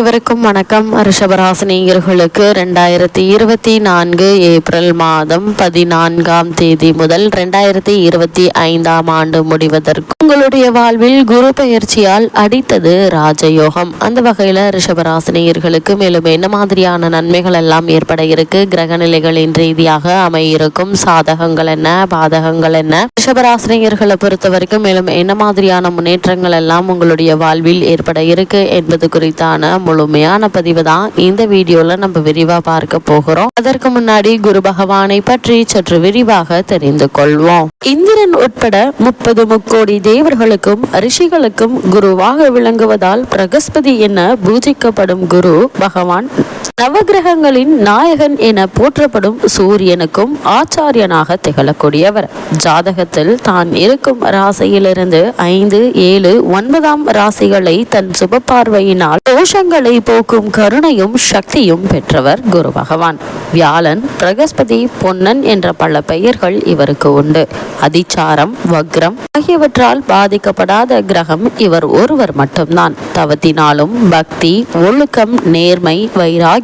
இவருக்கும் வணக்கம். ரிஷபராசினியர்களுக்கு ரெண்டாயிரத்தி இருபத்தி நான்கு ஏப்ரல் மாதம் பதினான்காம் தேதி முதல் ரெண்டாயிரத்தி இருபத்தி ஐந்தாம் ஆண்டு முடிவதற்கு உங்களுடைய வாழ்வில் குரு பயிற்சியால் அடித்தது ராஜயோகம். அந்த வகையில் ரிஷபராசினியர்களுக்கு மேலும் என்ன மாதிரியான நன்மைகள் எல்லாம் ஏற்பட இருக்கு? கிரக நிலைகளின் ரீதியாக அமையிருக்கும். சாதகங்கள் என்ன? பாதகங்கள் என்ன? ரிஷபராசினியர்களை பொறுத்த வரைக்கும் மேலும் என்ன மாதிரியான முன்னேற்றங்கள் எல்லாம் உங்களுடைய வாழ்வில் ஏற்பட இருக்கு என்பது குறித்தான முழுமையான பதிவு தான் இந்த வீடியோல நம்ம விரிவா பார்க்க போகிறோம். அதற்கு முன்னாடி குரு பகவானை பற்றி சற்று விரிவாக தெரிந்து கொள்வோம். இந்திரன் உட்பட முப்பது முக்கோடி தேவர்களுக்கும் ரிஷிகளுக்கும் குருவாக விளங்குவதால் பிரகஸ்பதி என பூஜிக்கப்படும் குரு பகவான் நவகிரகங்களின் நாயகன் என போற்றப்படும் சூரியனுக்கும் ஆச்சாரியனாக திகழக்கூடியவர். ஜாதகத்தில் தான் இருக்கும் ராசியிலிருந்து ஐந்து ஏழு ஒன்பதாம் ராசிகளை தன் சுப பார்வையினால் தோஷங்களை போக்கும் கருணையும் சக்தியும் பெற்றவர் குரு பகவான். வியாழன் பிரகஸ்பதி பொன்னன் என்ற பல பெயர்கள் இவருக்கு உண்டு. அதிச்சாரம் வக்ரம் ஆகியவற்றால் பாதிக்கப்படாத கிரகம் இவர் ஒருவர் மட்டும்தான். தவத்தினாலும் பக்தி ஒழுக்கம் நேர்மை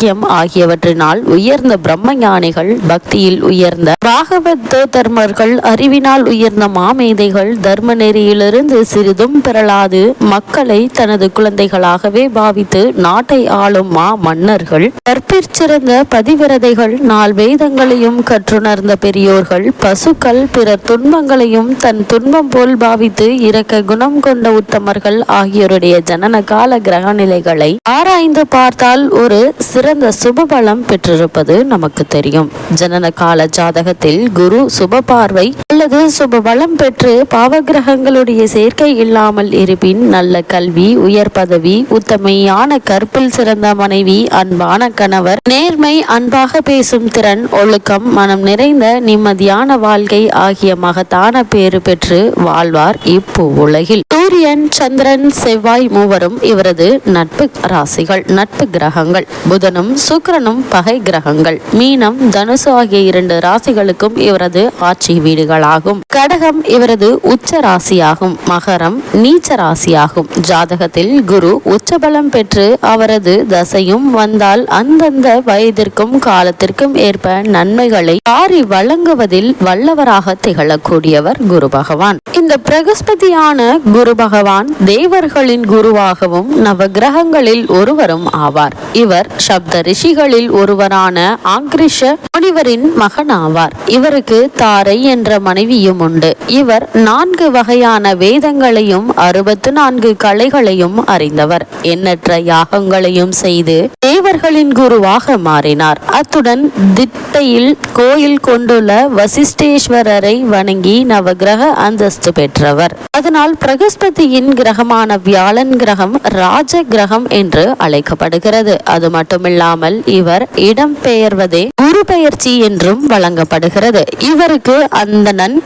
வைராகியம் ஆகியவற்றினால் உயர்ந்த பிரம்ம ஞானிகள் பக்தியில் உயர்ந்த பாகவத தர்மர்கள் அறிவினால் உயர்ந்த மாமேதைகள் தர்ம நெறியிலிருந்து சிறிதும் பெறலாது மக்களை தனது குழந்தைகளாகவே பாவித்து நாட்டை ஆளும் மா மன்னர்கள் கற்பிற்சிறந்த பதிவிரதைகள் நாள் வேதங்களையும் கற்றுணர்ந்த பெரியோர்கள் பசுக்கள் பிற துன்பங்களையும் தன் துன்பம் போல் பாவித்து இறக்க குணம் கொண்ட உத்தமர்கள் ஆகியோருடைய ஜனன கால கிரக நிலைகளை ஆராய்ந்து பார்த்தால் ஒரு சிறந்த சுபபலம் பெற்றிருப்பது நமக்கு தெரியும். ஜனன கால ஜாதகத்தில் குரு சுப பார்வை அல்லது சுபபலம் பெற்று பாவகிரகங்களுடைய சேர்க்கை இல்லாமல் இருப்பின் நல்ல கல்வி உயர் பதவி உத்தமையான கற்பில் சிறந்த மனைவி அன்பான கணவர் நேர்மை அன்பாக பேசும் திறன் ஒழுக்கம் மனம் நிறைந்த நிம்மதியான வாழ்க்கை ஆகிய மகத்தான பேறு பெற்று வாழ்வார் இப்போ உலகில். சூரியன் சந்திரன் செவ்வாய் மூவரும் இவரது நட்பு ராசிகள் நட்பு கிரகங்கள். புதனும் சுக்கிரனும் பகை கிரகங்கள். மீனம் தனுசு ஆகிய இரண்டு ராசிகளுக்கும் இவரது ஆட்சி வீடுகளாகும். கடகம் இவரது உச்ச ராசியாகும் மகரம் நீச்ச ராசியாகும் ஜாதகத்தில் குரு உச்சபலம் பெற்று அவரது தசையும் வந்தால் அந்தந்த வயதிற்கும் காலத்திற்கும் ஏற்ப நன்மைகளை ஆறி வழங்குவதில் வல்லவராக திகழக்கூடியவர் குரு பகவான். இந்த பிரகஸ்பதியான குரு பகவான் தேவர்களின் குருவாகவும் நவகிரகங்களில் ஒருவரும் ஆவார். இவர் சப்த ரிஷிகளில் ஒருவரான ஆங்கிரிஷ முனிவரின் மகன் ஆவார் இவருக்கு தாரை என்ற மனைவியும் உண்டு. இவர் நான்கு வகையான வேதங்களையும் அறுபத்து நான்கு கலைகளையும் அறிந்தவர். எண்ணற்ற யாகங்களையும் செய்து தேவர்களின் குருவாக மாறினார். அத்துடன் திட்டையில் கோயில் கொண்டுள்ள வசிஷ்டேஸ்வரரை வணங்கி நவகிரக அந்தஸ்து பெற்றவர். அதனால் பிரகஸ்பதியின் கிரகமான வியாழன் கிரகம் ராஜ கிரகம் என்று அழைக்கப்படுகிறது. அது இல்லாமல் இவர் இடம்பெயர்வதே குரு பயிற்சி என்றும் வழங்கப்படுகிறது. இவருக்கு அந்தணன்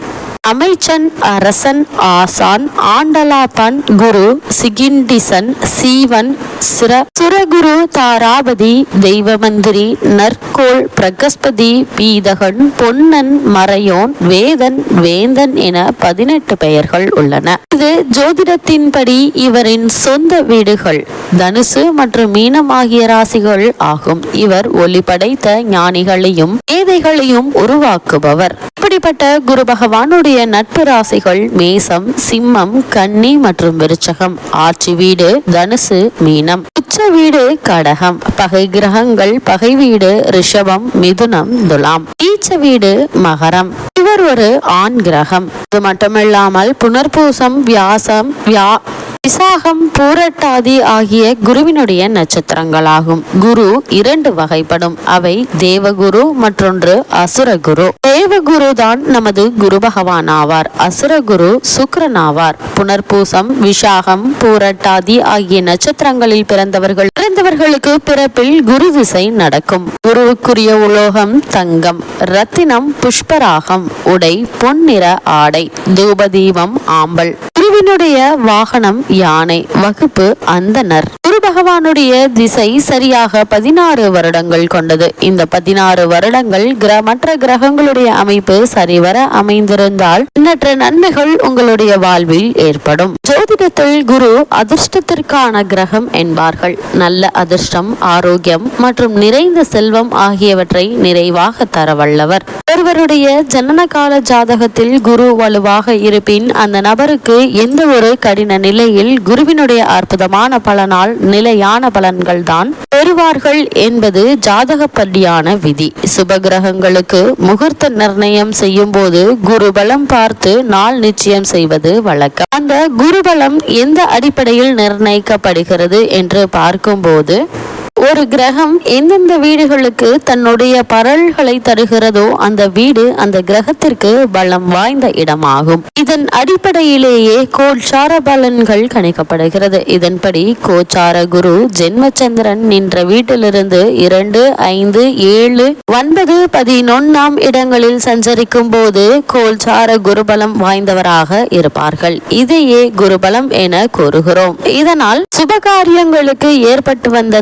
அமைச்சன் அரசன் ஆசான் ஆண்டலாபன் குரு சிகிண்டிசன் சீவன் சிர சுரகுரு தாராபதி தெய்வமந்திரி நற்கோள் பிரகஸ்பதி பீதகன் பொன்னன் மறையோன் வேதன் வேந்தன் என பதினெட்டு பெயர்கள் உள்ளன. இது ஜோதிடத்தின்படி இவரின் சொந்த வீடுகள். தனுசு மற்றும் மீனம் ஆகிய ராசிகள் ஆகும். இவர் ஒளி படைத்த ஞானிகளையும் மேதைகளையும் உருவாக்குபவர். இப்படிப்பட்ட குரு பகவானுடைய நட்பு ராசிகள் மேசம் சிம்மம் கன்னி மற்றும் விருச்சகம். ஆட்சி வீடு தனுசு மீனம். உச்ச வீடு கடகம். பகை கிரகங்கள் பகை வீடு ரிஷபம் மிதுனம் துலாம். நீச்ச வீடு மகரம். இவர் ஒரு ஆண் கிரகம். இது மட்டுமில்லாமல் புனர்பூசம் வியாசம் வியா விசாகம் பூரட்டாதி ஆகிய குருவினுடைய நட்சத்திரங்களாகும். குரு இரண்டு வகைப்படும். அவை தேவகுரு மற்றொன்று அசுரகுரு. தேவகுரு தான் நமது குரு பகவான் ஆவார். அசுரகுரு சுக்ரன் ஆவார். புனர்பூசம் விசாகம் பூரட்டாதி ஆகிய நட்சத்திரங்களில் பிறந்தவர்கள் பிறந்தவர்களுக்கு பிறப்பில் குரு திசை நடக்கும். குருவுக்குரிய உலோகம் தங்கம் ரத்தினம் புஷ்பராகம். உடை பொன்னிற ஆடை தூபதீபம் ஆம்பல். குருவினுடைய வாகனம் யானை வகுப்பு அந்தனர். குரு பகவானுடைய திசை சரியாக பதினாறு வருடங்கள் கொண்டது. இந்த பதினாறு வருடங்கள் கிர மற்ற கிரகங்களுடைய அமைப்பு சரிவர அமைந்திருந்தால் எண்ணற்ற நன்மைகள் உங்களுடைய வாழ்வில் ஏற்படும். ஜோதிடத்தில் குரு அதிர்ஷ்டத்திற்கான கிரகம் என்பார்கள். நல்ல அதிர்ஷ்டம் ஆரோக்கியம் மற்றும் நிறைந்த செல்வம் ஆகியவற்றை நிறைவாக தரவல்லவர். ஒருவருடைய ஜனன கால ஜாதகத்தில் குரு வலுவாக இருப்பின் அந்த நபருக்கு எந்த ஒரு கடின நிலையில் குருவினுடைய அற்புதமான பலனால் நிலையான பலன்கள் தான் பெறுவார்கள் என்பது ஜாதகப்படியான விதி. சுப கிரகங்களுக்கு முகூர்த்த நிர்ணயம் செய்யும் போது குரு பலம் பார்த்து நாள் நிச்சயம் செய்வது வழக்கம். அந்த குருபலம் எந்த அடிப்படையில் நிர்ணயிக்கப்படுகிறது என்று பார்க்கும்போது ஒரு கிரகம் எந்தெந்த வீடுகளுக்கு தன்னுடைய பரல்களை தருகிறதோ அந்த வீடு அந்த கிரகத்திற்கு பலம் வாய்ந்த இடமாகும். இதன் அடிப்படையிலேயே கோச்சார பலன்கள் கணிக்கப்படுகிறது. இதன்படி கோச்சார குரு ஜென்மச்சந்திரன் நின்ற வீட்டிலிருந்து இரண்டு ஐந்து ஏழு ஒன்பது பதினொன்னாம் இடங்களில் சஞ்சரிக்கும் போது கோல்சார குருபலம் வாய்ந்தவராக இருப்பார்கள். இதையே குருபலம் என கூறுகிறோம். இதனால் சுபகாரியங்களுக்கு ஏற்பட்டு வந்த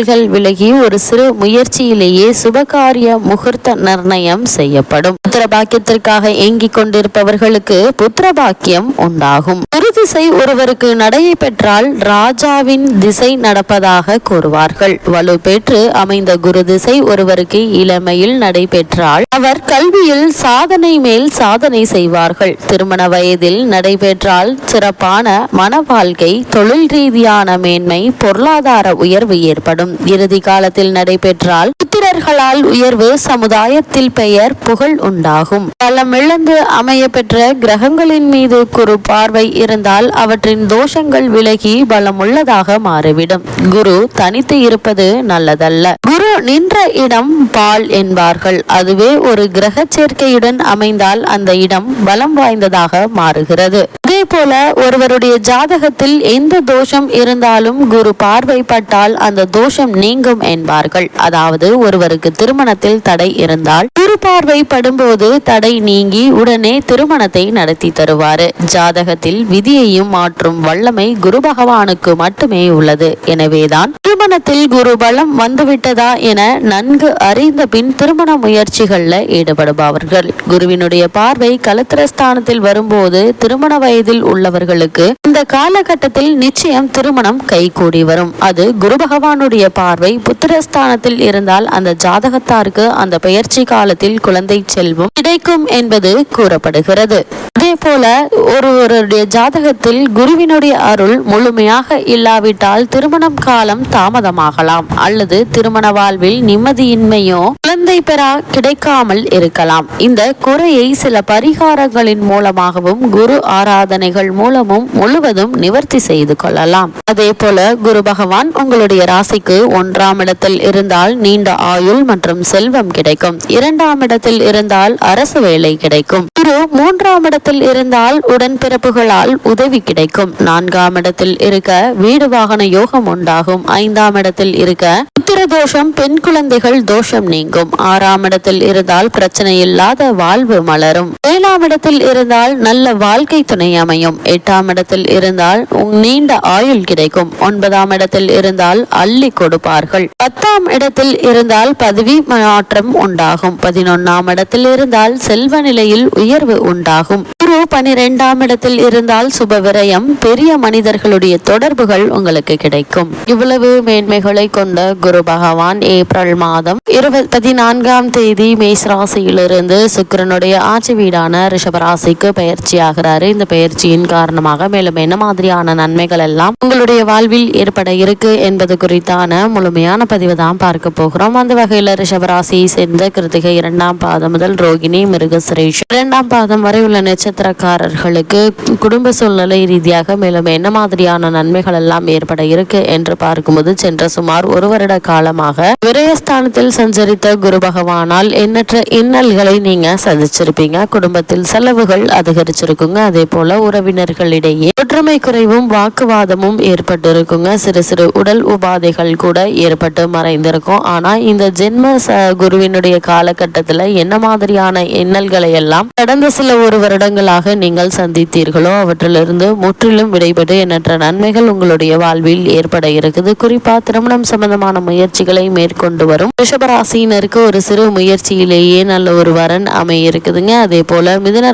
தடங்கல்கள் விலகி ஒரு சிறு முயற்சியிலேயே சுபகாரிய முகூர்த்த நிர்ணயம் செய்யப்படும். புத்திர பாக்கியத்திற்காக ஏங்கிக் கொண்டிருப்பவர்களுக்கு புத்திர பாக்கியம் உண்டாகும். திசை ஒருவருக்கு நடையை பெற்றால் ராஜாவின் திசை நடப்பதாக கூறுவார்கள். வலு பெற்று அமைந்த குரு திசை ஒருவருக்கு இளமையில் நடைபெற்றால் அவர் கல்வியில் சாதனை மேல் சாதனை செய்வார்கள். திருமண வயதில் நடைபெற்றால் சிறப்பான மன வாழ்க்கை தொழில் ரீதியான மேன்மை பொருளாதார உயர்வு ஏற்படும். இறுதி காலத்தில் நடைபெற்றால் புத்திரர்களால் உயர்வு சமுதாயத்தில் பெயர் புகழ் உண்டாகும். பலமிழந்து அமைய பெற்ற கிரகங்களின் மீது குறு பார்வை இருந்தால் அவற்றின் தோஷங்கள் விலகி பலமுள்ளதாக மாறிவிடும். குரு தனித்து இருப்பது நல்லதல்ல. குரு நின்ற இடம் பால் என்பார்கள். அதுவே ஒரு கிரக சேர்க்கையுடன் அமைந்தால் அந்த இடம் பலம் வாய்ந்ததாக மாறுகிறது. அதே போல ஒருவருடைய ஜாதகத்தில் எந்த தோஷம் இருந்தாலும் குரு பார்வைப்பட்டால் அந்த தோஷம் நீங்கும் என்பார்கள். அதாவது ஒருவருக்கு திருமணத்தில் தடை இருந்தால் குரு பார்வை படும்போது தடை நீங்கி உடனே திருமணத்தை நடத்தி தருவாரு ஜாதகத்தில் விதியையும் மாற்றும் வல்லமை குரு பகவானுக்கு மட்டுமே உள்ளது. எனவேதான் திருமணத்தில் குரு பலம் வந்துவிட்டதா என நன்கு அறிந்த பின் திருமண முயற்சிகள்ல ஈடுபடுபவர்கள். குருவினுடைய பார்வை கலத்திரஸ்தானத்தில் வரும்போது திருமண வயதில் உள்ளவர்களுக்கு இந்த காலகட்டத்தில் நிச்சயம் திருமணம் கைகூடி வரும். அது குரு பகவானுடைய பார்வை புத்திரஸ்தானத்தில் இருந்தால் அந்த ஜாதகத்தாருக்கு அந்த பெயர்ச்சி காலத்தில் குழந்தை செல்வம் கிடைக்கும் என்பது கூறப்படுகிறது. அதே போல ஒருவருடைய ஜாதகத்தில் குருவினுடைய அருள் முழுமையாக இல்லாவிட்டால் திருமணம் காலம் தாமதமாகலாம். அல்லது திருமண வாழ்வில் நிம்மதியின்மையோ குழந்தை பெறா கிடைக்காமல் இருக்கலாம். இந்த குறையை சில பரிகாரங்களின் மூலமாகவும் குரு ஆராதனைகள் மூலமும் முழுவதும் நிவர்த்தி செய்து கொள்ளலாம். அதே போல குரு பகவான் உங்களுடைய ராசிக்கு ஒன்றாம் இடத்தில் இருந்தால் நீண்ட ஆயுள் மற்றும் செல்வம் கிடைக்கும். இரண்டாம் இடத்தில் இருந்தால் அரசு வேலை கிடைக்கும். குரு மூன்றாம் இடத்தில் இருந்தால் உடன்பிறப்புகளால் உதவி கிடைக்கும். நான்காம் இடத்தில் இருக்க வீடு வாகன யோகம் உண்டாகும். ஐந்தாம் இடத்தில் இருக்க புத்திர தோஷம் பெண் குழந்தைகள் தோஷம் நீங்கும். ஆறாம் இடத்தில் இருந்தால் பிரச்சனை இல்லாத வாழ்வு மலரும். ஏழாம் இடத்தில் இருந்தால் நல்ல வாழ்க்கை துணை அமையும். எட்டாம் இடத்தில் இருந்தால் நீண்ட ஆயுள் கிடைக்கும். ஒன்பதாம் இடத்தில் இருந்தால் அள்ளி கொடுப்பார்கள். பத்தாம் இடத்தில் இருந்தால் பதவி மாற்றம் உண்டாகும். பதினொன்னாம் இடத்தில் இருந்தால் செல்வ நிலையில் உயர்வு உண்டாகும். குரு பனிரெண்டாம் இடத்தில் இருந்தால் சுப விரயம் பெரிய மனிதர்களுடைய தொடர்புகள் உங்களுக்கு கிடைக்கும். இவ்வளவு மேன்மைகளை கொண்ட குரு பகவான் ஏப்ரல் மாதம் இருபது நான்காம் தேதி மேசராசியிலிருந்து சுக்கரனுடைய ஆட்சி வீடான ரிஷபராசிக்கு பயிற்சி ஆகிறாரு இந்த பயிற்சியின் காரணமாக மேலும் என்ன மாதிரியான நன்மைகள் எல்லாம் உங்களுடைய வாழ்வில் ஏற்பட இருக்கு என்பது குறித்தான முழுமையான பதிவு தான் பார்க்க போகிறோம். அந்த வகையில் ரிஷபராசியை சேர்ந்த கிருத்திகை இரண்டாம் பாதம் முதல் ரோகிணி மிருகசுரேஷ் இரண்டாம் பாதம் வரை உள்ள நட்சத்திரக்காரர்களுக்கு குடும்ப சூழ்நிலை ரீதியாக மேலும் என்ன மாதிரியான நன்மைகள் எல்லாம் ஏற்பட இருக்கு என்று பார்க்கும்போது சென்ற சுமார் ஒரு வருட காலமாக விரயஸ்தானத்தில் சஞ்சரித்த குரு பகவானால் எண்ணற்ற இன்னல்களை நீங்க சந்திச்சிருப்பீங்க. குடும்பத்தில் செலவுகள் அதிகரிச்சிருக்குங்க. அதே போல உறவினர்களிடையே ஒற்றுமை குறைவும் வாக்குவாதமும் ஏற்பட்டிருக்குங்க. சிறு சிறு உடல் உபாதைகள் கூட ஏற்பட்டு மறைந்திருக்கும். ஆனால் இந்த ஜென்ம குருவினுடைய காலகட்டத்தில் என்ன மாதிரியான இன்னல்களை எல்லாம் கடந்த சில ஒரு வருடங்களாக நீங்கள் சந்தித்தீர்களோ அவற்றிலிருந்து முற்றிலும் விடைபெற்று எண்ணற்ற நன்மைகள் உங்களுடைய வாழ்வில் ஏற்பட இருக்குது. குறிப்பா திருமணம் சம்பந்தமான முயற்சிகளை மேற்கொண்டு வரும் ரிஷபராசினருக்கு ஒரு சிறு முயற்சியிலேயே நல்ல ஒரு வரன் அமைய இருக்குதுங்க. அதே போல மிதுன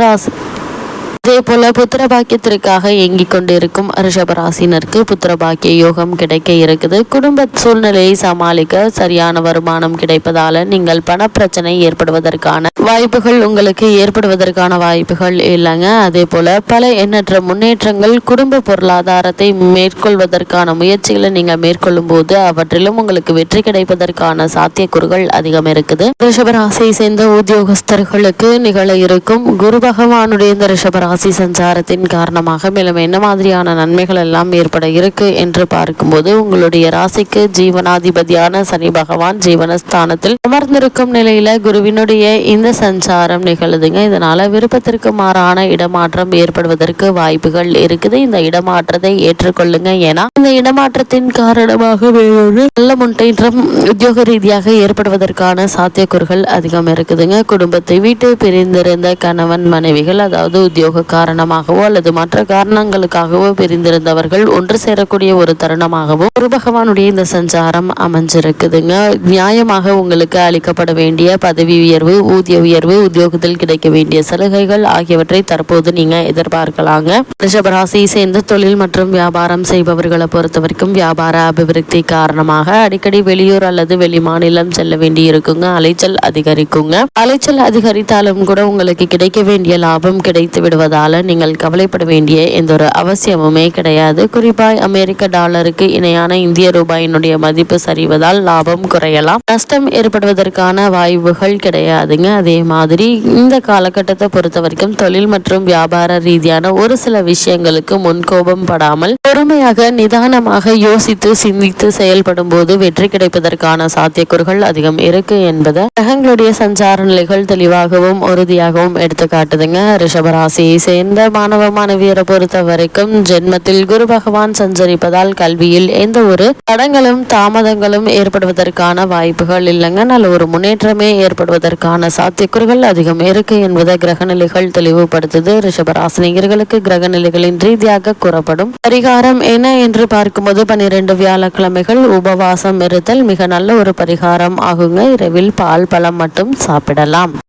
அதே போல புத்திர பாக்கியத்திற்காக இயங்கிக் கொண்டிருக்கும் ரிஷபராசினருக்கு புத்திர பாக்கிய யோகம் கிடைக்க இருக்குது. குடும்ப சூழ்நிலையை சமாளிக்க சரியான வருமானம் கிடைப்பதால நீங்கள் பணப்பிரச்சனை ஏற்படுவதற்கான வாய்ப்புகள் உங்களுக்கு ஏற்படுவதற்கான வாய்ப்புகள் இல்லைங்க. அதே போல பல எண்ணற்ற முன்னேற்றங்கள் குடும்ப பொருளாதாரத்தை மேற்கொள்வதற்கான முயற்சிகளை நீங்க மேற்கொள்ளும் போது அவற்றிலும் உங்களுக்கு வெற்றி கிடைப்பதற்கான சாத்தியக்கூறுகள் அதிகம் இருக்குது. ரிஷபராசியை சேர்ந்த உத்தியோகஸ்தர்களுக்கு நிகழ இருக்கும் குரு பகவானுடைய இந்த ரிஷபராசி ராசி சஞ்சாரத்தின் காரணமாக மேலும் என்ன மாதிரியான நன்மைகள் எல்லாம் ஏற்பட இருக்கு என்று பார்க்கும்போது உங்களுடைய ராசிக்கு ஜீவனாதிபதியான சனி பகவான் ஜீவனஸ்தானத்தில் அமர்ந்திருக்கும் நிலையில குருவினுடைய இந்த சஞ்சாரம் நிகழுதுங்க. இதனால விருப்பத்திற்கு மாறான இடமாற்றம் ஏற்படுவதற்கு வாய்ப்புகள் இருக்குது. இந்த இடமாற்றத்தை ஏற்றுக்கொள்ளுங்க. ஏன்னா இந்த இடமாற்றத்தின் காரணமாக நல்ல முன்னேற்றம் உத்தியோக ரீதியாக ஏற்படுவதற்கான சாத்தியக்கூறுகள் அதிகம் இருக்குதுங்க. குடும்பத்தை வீட்டு பிரிந்திருந்த கணவன் மனைவிகள் அதாவது உத்தியோக காரணமாகவோ அல்லது மற்ற காரணங்களுக்காகவோ பிரிந்திருந்தவர்கள் ஒன்று சேரக்கூடிய ஒரு தருணமாகவும் குரு பகவானுடைய இந்த சஞ்சாரம் அமைஞ்சிருக்குதுங்க. நியாயமாக உங்களுக்கு அளிக்கப்பட வேண்டிய பதவி உயர்வு ஊதிய உயர்வு உத்தியோகத்தில் கிடைக்க வேண்டிய சலுகைகள் ஆகியவற்றை தற்போது நீங்க எதிர்பார்க்கலாங்க. ரிஷபராசியை சேர்ந்த தொழில் மற்றும் வியாபாரம் செய்பவர்களை பொறுத்த வரைக்கும் வியாபார அபிவிருத்தி காரணமாக அடிக்கடி வெளியூர் அல்லது வெளி மாநிலம் செல்ல வேண்டி இருக்குங்க அலைச்சல் அதிகரிக்குங்க. அலைச்சல் அதிகரித்தாலும் கூட உங்களுக்கு கிடைக்க வேண்டிய லாபம் கிடைத்து இருப்பதால் நீங்கள் கவலைப்பட வேண்டிய எந்த ஒரு அவசியமுமே கிடையாது. குறிப்பாய் அமெரிக்க டாலருக்கு இணையான இந்திய ரூபாயினுடைய மதிப்பு சரிவதால் லாபம் குறையலாம். நஷ்டம் ஏற்படுவதற்கான வாய்ப்புகள் கிடையாதுங்க. அதே மாதிரி இந்த காலகட்டத்தை பொறுத்த வரைக்கும் தொழில் மற்றும் வியாபார ரீதியான ஒரு சில விஷயங்களுக்கு முன்கோபம் படாமல் பொறுமையாக நிதானமாக யோசித்து சிந்தித்து செயல்படும் போது வெற்றி கிடைப்பதற்கான சாத்தியக்கூறுகள் அதிகம் இருக்கு என்பதை கிரகங்களுடைய சஞ்சார நிலைகள் தெளிவாகவும் உறுதியாகவும் எடுத்து காட்டுதுங்க ரிஷபராசியை சேர்ந்த மாணவ மாணவியரை பொறுத்த வரைக்கும் ஜென்மத்தில் குரு பகவான் சஞ்சரிப்பதால் கல்வியில் எந்த ஒரு தடங்களும் தாமதங்களும் ஏற்படுவதற்கான வாய்ப்புகள் இல்லைங்க. நல்ல ஒரு முன்னேற்றமே ஏற்படுவதற்கான சாத்தியக்கூறுகள் அதிகம் இருக்கு என்பதை கிரகநிலைகள் தெளிவுபடுத்துது. ரிஷபராசினியர்களுக்கு கிரகநிலைகளின் ரீதியாக கூறப்படும் பரிகாரம் என்ன என்று பார்க்கும்போது பன்னிரண்டு வியாழக்கிழமைகள் உபவாசம் இருத்தல் மிக நல்ல ஒரு பரிகாரம் ஆகுங்க. இரவில் பால் பழம் மட்டும் சாப்பிடலாம்.